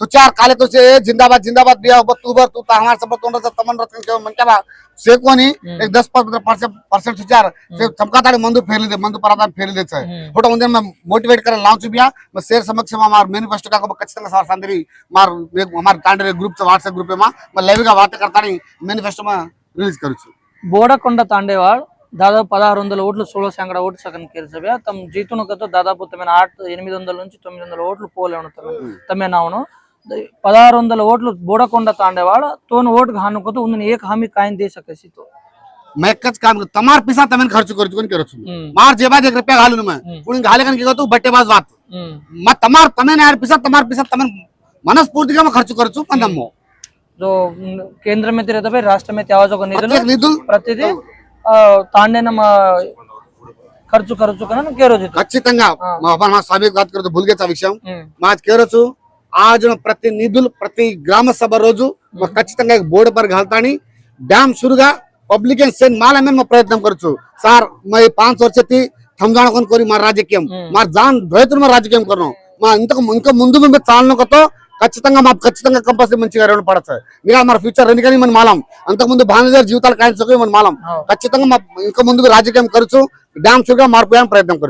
सुचार काले तो से जिंदाबाद जिंदाबाद दिया तू भर तू हमारे सब तुम रहा तमन रतन के मन क्या से कोनी एक दस परसेंट सुचार से चमका तारे मंदु फेर दे मंदु परादान फेर दे छे फोटो मंदिर में मोटिवेट कर लाउच बिया मैं शेर समक्ष में हमार मैनिफेस्टो का कच्चन सार सांदरी मार हमार कांडरे ग्रुप से व्हाट्सएप ग्रुप में मैं लाइव గా వార్త కడతాని మేనిఫెస్టో మా రిలీజ్ కరచు బోడకొండ తాండేవాడ్ దాదాపు పదహారు వందల ఓట్లు సోలో సంగడ ఓటు సగం కేసభ్య తమ జీతునకతో దాదాపు తమ ఎనిమిది వందల నుంచి తొమ్మిది వందల ఓట్లు పోలే తమేనావును పదహారు వందల ఓట్లు బూడకొండ తాంडेवाड़ तोन ఓటు హానుకు తో ఉందని ఏక హామీ కాయన్ దే సకేసి తో मैं कच काम कर तमार पैसा तमें खर्च कर चुकन करो मार जेबा एक रुपया घालू मैं उन घाले कन के तो बट्टेबाज बात तमार यार तमार మనస్ఫూర్తిగా ఖర్చు ఖర్చు పందమ్ము. जो केंद्र में रहता है राष्ट्र में ప్రతిదీ తాండే ఖర్చు ఖర్చు ఖచ్చితంగా మా మా స్వామి కాదు విషయం. మా కేరోచు आज ప్రతి నిధులు ప్రతి గ్రామ సభ రోజు మా ఖచ్చితంగా एक बोर्ड पर घालतानी डॅम सुरुगा पब्लिक सेन माल में मैं प्रयत्न करछु సార్ मैं पाच वर्ष ती थमजाण कोण कोरी మా రాజకీయం हम्म. మా జాన్ రైతులు మా రాజకీయం కొన్నాం మా ఇంతకు ఇంకా ముందు మేము చాలనుకతో ఖచ్చితంగా మా ఖచ్చితంగా కంపల్సరీ మంచిగా రెండు పడతాయి మీరు మన ఫ్యూచర్ ఎందుకని మన మాలం అంతకు ముందు భానుదేవ జీవితాలు కాయించుకొని మన మాలం ಹೌದು. ఖచ్చితంగా మా ఇంకా ముందు రాజకీయం ఖర్చు డ్యామ్ సురుగా మార్పు ప్రయత్నం ఖర్చు